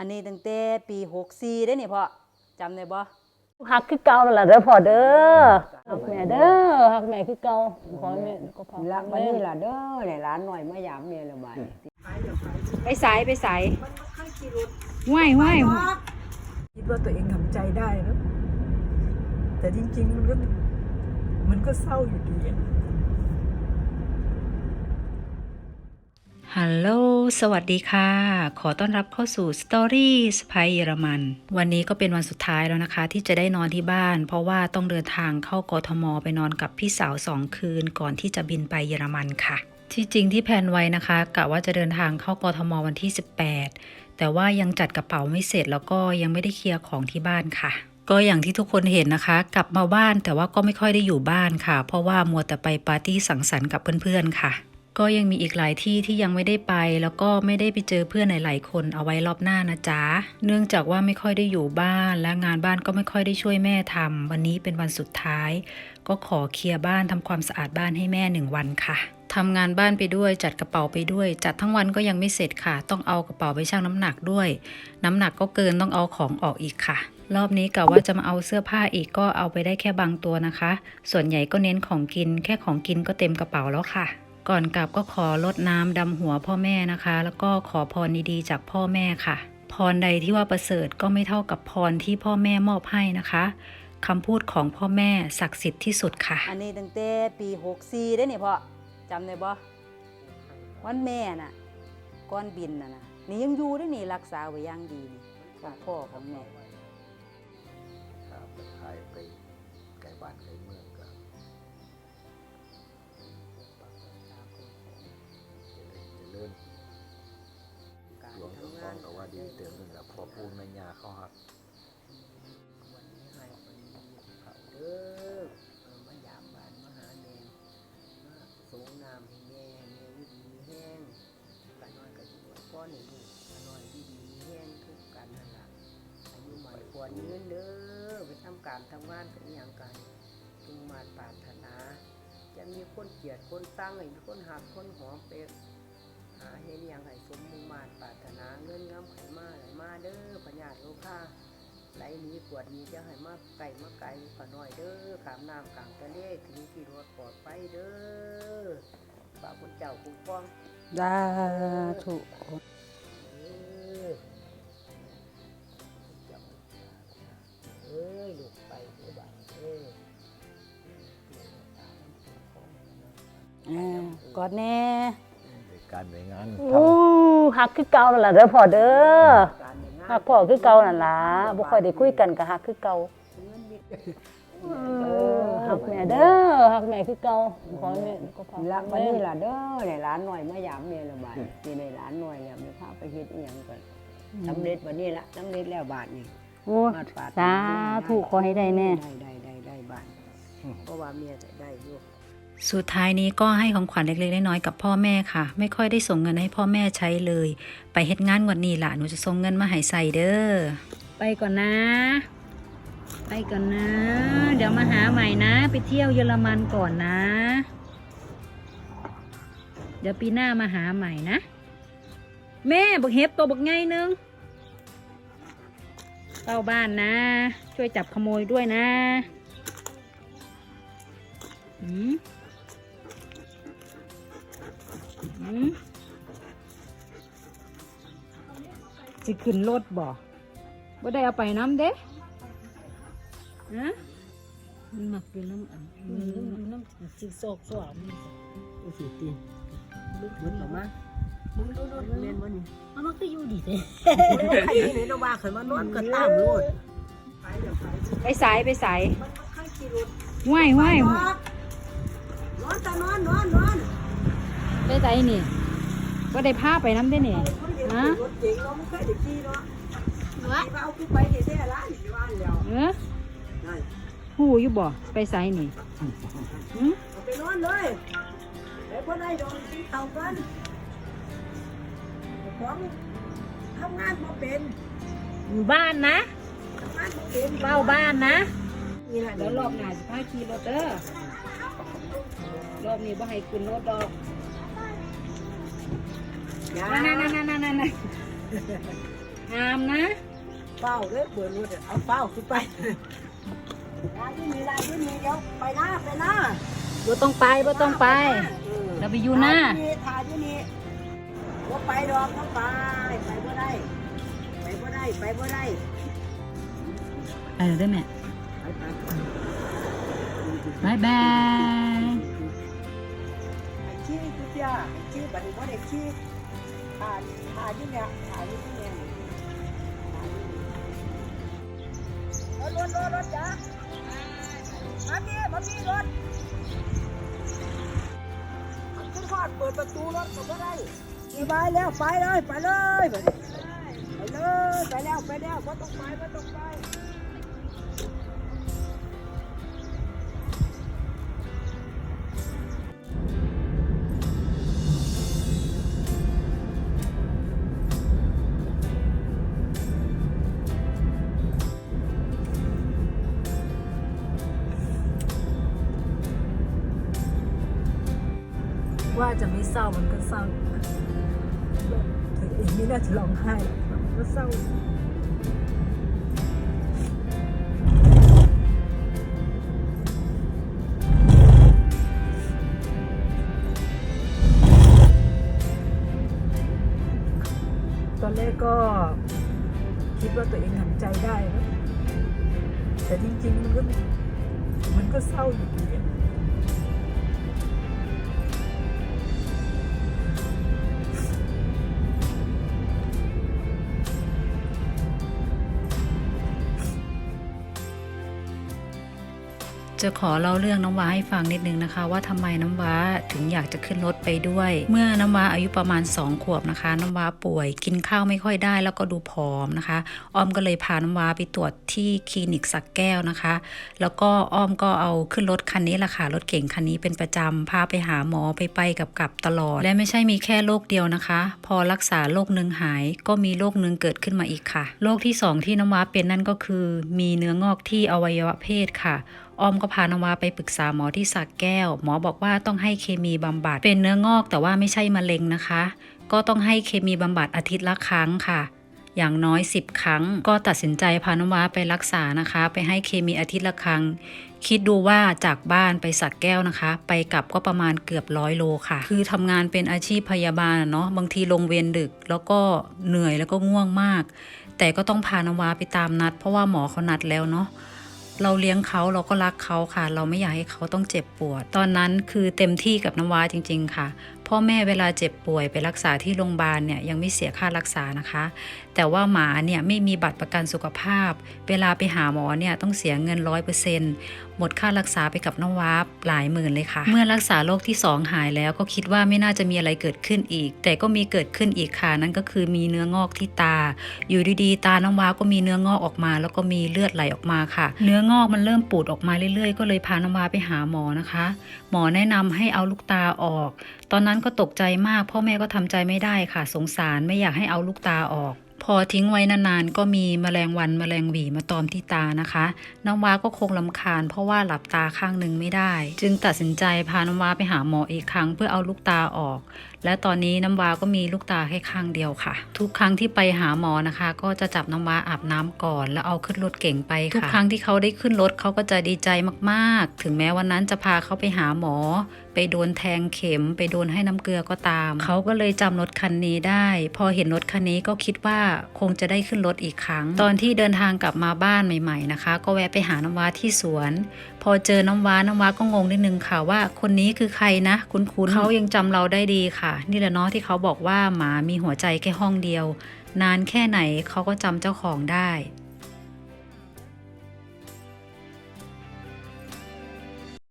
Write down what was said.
อันนี้ตั้งแต่ปี64ได้นี่พ่อจำได้บ่ฮักคือเก่านั่นล่ะเด้อพ่อเด้อฮักแม่เด้อฮักแม่คือเก่าขอให้แม่ก็พอรักบันนี้ล่ะเด้อเนี่ยร้านหน่อยมายามเมียละบาดไปสายไปสายห้วยห้วยคิดว่าตัวเองทำใจได้เนอะแต่จริง ๆ มันก็มันก็เศร้าอยู่ดีอะ ฮัลโหล สวัสดีค่ะ ขอต้อนรับเข้าสู่ Story สไปเยอรมัน วันนี้ก็เป็นวันสุดท้ายแล้วนะคะ ที่จะได้นอนที่บ้าน เพราะว่าต้องเดินทางเข้ากทม ไปนอนกับพี่สาวสองคืน ก่อนที่จะบินไปเยอรมันค่ะ ที่จริงที่แพลนไว้นะคะกะว่าจะเดินทางเข้ากทมวันที่ 18 แต่ว่ายังจัดกระเป๋าไม่เสร็จแล้วก็ยังไม่ได้เคลียร์ของที่บ้านค่ะก็อย่างที่ทุกคนเห็นนะคะ กลับมาบ้านแต่ว่าก็ไม่ค่อยได้อยู่บ้านค่ะ เพราะว่ามัวแต่ไปปาร์ตี้สังสรรค์กับเพื่อนๆค่ะ ก็ยังมีอีกหลายที่ที่ยังไม่ได้ไป แล้วก็ไม่ได้ไปเจอเพื่อนหลายๆคนเอาไว้รอบหน้านะจ๊ะ เนื่องจากว่าไม่ค่อยได้อยู่บ้าน และงานบ้านก็ไม่ค่อยได้ช่วยแม่ทำวันนี้เป็นวันสุดท้าย ก็ขอเคลียร์บ้านทำความสะอาดบ้านให้แม่หนึ่งวันค่ะทำงานบ้านไปด้วยจัดกระเป๋าไปด้วย จัดทั้งวันก็ยังไม่เสร็จค่ะ ต้องเอากระเป๋าไปชั่งน้ำหนักด้วย น้ำหนักก็เกินต้องเอาของออกอีกค่ะ รอบนี้กะว่าจะมาเอาเสื้อผ้าอีกก็เอาไปได้แค่บางตัวนะคะ ส่วนใหญ่ก็เน้นของกินแค่ของกินก็เต็มกระเป๋าแล้วค่ะ ก่อนกลับก็ขอลดน้ำดำหัวพ่อแม่นะคะ แล้วก็ขอพรดีๆจากพ่อแม่ค่ะ พรใดที่ว่าประเสริฐก็ไม่เท่ากับพรที่พ่อแม่มอบให้นะคะคำพูดของพ่อแม่ศักดิ์สิทธิ์ที่สุดค่ะ อันนี้ตั้งแต่ปี64ได้นี่พ่อจำได้บ่วันแม่น่ะก่อนบินน่ะนะนี่ยังอยู่ได้นี่รักษาไว้อย่างดีนี่ของพ่อของแม่ครับไปขายไปไก่บ้านไก่เมือง องก็ว่าดีเติมหนึ่งกับพอปูนแม่ยาเขาหักเด้อมายามบ้านมหาแม่มาส่งน้ำให้แม่แม่อยู่ดีแห้งกันน้อยก็อยู่ก้อนหนี่ลูกกันน้อยดีดีแห้งทุกกันนั่นล่ะอายุมันควรยืนเด้อไปทำการทำงานเป็นอย่างกันจึงมาปรารถนาจะมีคนเกลียดคนตั้งให้มีคนหักคนหอมเป็ด หาเห็นอย่างไรสมมุมาตรปรารถนาเงินงำไขมาไหลมาเด้อพญาโลค่าไหลหนี้ปวดหนี้จะให้มาไก่มาไก่ขน้อยเด้อขามน้ำกลางทะเลถึงที่รถปลอดไปเด้อฝากคุณเจ้าคุ้มครองสาธุเด้อเอ้ยลูกไปเด้อบ้านเอ้ยอ่ากอดแน่ใน การในงานโอ้ฮักคือเก่านั่นล่ะเด้อพ่อเด้อการในงานฮักพ่อคือเก่านั่นล่ะบ่ค่อยได้คุยกันก็ฮักคือเก่าเงินมีเออฮักแม่เด้อฮักแม่คือเก่าขอให้แม่ก็พอรักบันนี้ล่ะเด้อเนี่ยร้านหน่อยมายามเมียละบาดที่ในร้านหน่อยเนี่ยไม่พาไปเฮ็ดอีหยังก่อนสำเร็จวันนี้ละสำเร็จแล้วบาทนี่โอ้มาปาดสาธุขอให้ได้แน่ได้ได้ได้ได้บาทเพราะว่าเมียจะได้อยู่ สุดท้ายนี้ก็ให้ของขวัญเล็กๆน้อยๆกับพ่อแม่ค่ะ ไม่ค่อยได้ส่งเงินให้พ่อแม่ใช้เลย ไปเฮ็ดงานวดนี้ล่ะหนูจะส่งเงินมาให้ใส่เด้อไปก่อนนะ ไปก่อนนะ เดี๋ยวมาหาใหม่นะ ไปเที่ยวเยอรมันก่อนนะ เดี๋ยวปีหน้ามาหาใหม่นะ แม่บักเห็บตัวบักไงนึงเฝ้าบ้านนะ ช่วยจับขโมยด้วยนะ อือืม สิขึ้นรถบ่บ่ได้เอาไปน้ำเด้ฮะมันมักอยู่น้ำอันมันน้ำน้ำสิโซกสวมดูสิตีลึกลึกออกมามึงดูดูเรียนวันนี้เอามันก็อยู่ดีเด้ใครที่ไหนเราว่าเคยมานอนก็ตามโลดไปสายไปสายห้วยห้วยนอนตานอนนอนนอน ไปสายนี่ก็ได้พาไปน้ำได้นี่ฮะรถเก๋งเราไม่เคยได้ขี่เนาะเอากูไปเห็นได้ร้านอยู่บ้านแล้วเออหูอยู่บ่ไปสายนี่หืมเอาไปนอนเลยไอ้คนไหนโดนกินเต่ากันของทำงานมาเป็นอยู่บ้านนะทำงานมาเป็นเฝ้าบ้านนะนี่แหละแล้เดี๋ยววรรออบบหน้าสิพาขี่รถเด้อรอบนี้บ่ให้ขึ้นรถดอก ยานั่นนั่นนั่นนั่นนั่นห้ามนะเฝ้าเลยเปิดรถเอาเฝ้าขึ้นไปลายที่มีลายที่มีเดี๋ยวไปหน้าไปหน้าบ่ต้องไปบ่ต้องไปเออเราไปอยู่หน้าถ่ายที่นี่ถ่ายที่นี่ว่าไปดอกก็ไปไปบ่ได้ ไปบ่ได้ไปบ่ได้ไปเลยได้แม่ไปไปบายบายไอ้ชี้กูเจ้าไอ้ชี้บัดนี้บ่ได้ชี้ ถ่ายถ่าที่เนี่ยถ่าที่เนี่ยรถรถรถรถจ้ามาพี่มาพี่รถขึ้นขอดเปิดประตูรถก็บ่ได้สบายแล้วไปเลยไปเลยไปเลยไปเลยไปแล้วไปแล้วบ่ต้องไปบ่ต้องไป ว่าจะไม่เศร้ามันก็เศร้าเองไม่น่าจะร้องไห้กมันก็เศร้าตอนแรกก็คิดว่าตัวเองทำใจได้ แต่จริงๆ มันก็มันก็เศร้าอยู่ดี จะขอเล่าเรื่องน้ำว้าให้ฟังนิดนึงนะคะ ว่าทำไมน้ำว้าถึงอยากจะขึ้นรถไปด้วย เมื่อน้ำว้าอายุประมาณ 2 ขวบนะคะ น้ำว้าป่วยกินข้าวไม่ค่อยได้แล้วก็ดูผอมนะคะอ้อมก็เลยพาน้ำว้าไปตรวจที่คลินิกสักแก้วนะคะ แล้วก็อ้อมก็เอาขึ้นรถคันนี้แหละค่ะรถเก่งคันนี้เป็นประจำพาไปหาหมอไปไปกับกับตลอด และไม่ใช่มีแค่โรคเดียวนะคะ พอรักษาโรคหนึ่งหาย ก็มีโรคหนึ่งเกิดขึ้นมาอีกค่ะโรคที่สองที่น้ำว้าเป็นนั่นก็คือ มีเนื้องอกที่อวัยวะเพศค่ะ อ้อมก็พานวาไปปรึกษาหมอที่สักแก้ว หมอบอกว่าต้องให้เคมีบำบัดเป็นเนื้องอกแต่ว่าไม่ใช่มะเร็งนะคะ ก็ต้องให้เคมีบำบัดอาทิตย์ละครั้งค่ะ อย่างน้อย 10 ครั้ง ก็ตัดสินใจพานวาไปรักษานะคะ ไปให้เคมีอาทิตย์ละครั้ง คิดดูว่าจากบ้านไปสักแก้วนะคะ ไปกลับก็ประมาณเกือบร้อยโลค่ะ คือทำงานเป็นอาชีพพยาบาลเนาะบางทีลงเวรดึก แล้วก็เหนื่อยแล้วก็ง่วงมาก แต่ก็ต้องพานวาไปตามนัด เพราะว่าหมอเขานัดแล้วเนาะ เราเลี้ยงเขาเราก็รักเขาค่ะ เราไม่อยากให้เขาต้องเจ็บปวด ตอนนั้นคือเต็มที่กับน้ำว้าจริง ๆ ค่ะพ่อแม่เวลาเจ็บป่วยไปรักษาที่โรงพยาบาลเนี่ยยังไม่เสียค่ารักษานะคะ แต่ว่าหมาเนี่ยไม่มีบัตรประกันสุขภาพ เวลาไปหาหมอเนี่ยต้องเสียเงินร้อยเปอร์เซ็นต์ หมดค่ารักษาไปกับน้ำว้าหลายหมื่นเลยค่ะ เมื่อรักษาโรคที่สองหายแล้วก็คิดว่าไม่น่าจะมีอะไรเกิดขึ้นอีก แต่ก็มีเกิดขึ้นอีกค่ะนั่นก็คือมีเนื้องอกที่ตา อยู่ดีๆ ตาน้ำว้าก็มีเนื้องอกออกมา แล้วก็มีเลือดไหลออกมาค่ะ เนื้องอกมันเริ่มปูดออกมาเรื่อยๆ ก็เลยพาน้ำว้าไปหาหมอนะคะ หมอแนะนำให้เอาลูกตาออก ตอนนั้นก็ตกใจมากพ่อแม่ก็ทำใจไม่ได้ค่ะ สงสารไม่อยากให้เอาลูกตาออก พอทิ้งไว้นานๆก็มีแมลงวันแมลงหวีมาตอมที่ตานะคะ น้ำว้าก็คงลำคาญเพราะว่าหลับตาข้างหนึ่งไม่ได้ จึงตัดสินใจพาน้ำว้าไปหาหมออีกครั้งเพื่อเอาลูกตาออก และตอนนี้น้ำว้าก็มีลูกตาแค่ข้างเดียวค่ะ ทุกครั้งที่ไปหาหมอนะคะ ก็จะจับน้ำว้าอาบน้ำก่อน แล้วเอาขึ้นรถเก่งไปค่ะทุกครั้งที่เขาได้ขึ้นรถเขาก็จะดีใจมากๆ ถึงแม้วันนั้นจะพาเขาไปหาหมอ ไปโดนแทงเข็ม ไปโดนให้น้ำเกลือก็ตาม เขาก็เลยจำรถคันนี้ได้ พอเห็นรถคันนี้ก็คิดว่าคงจะได้ขึ้นรถอีกครั้ง ตอนที่เดินทางกลับมาบ้านใหม่ ๆนะคะ ก็แวะไปหาน้ำว้าที่สวนพอเจอน้ำว้าน้ำว้าก็งงนิดนึงค่ะว่าคนนี้คือใครนะ คุ้นๆเขายังจำเราได้ดีค่ะ นี่แหละเนาะที่เขาบอกว่าหมามีหัวใจแค่ห้องเดียว นานแค่ไหนเขาก็จำเจ้าของได้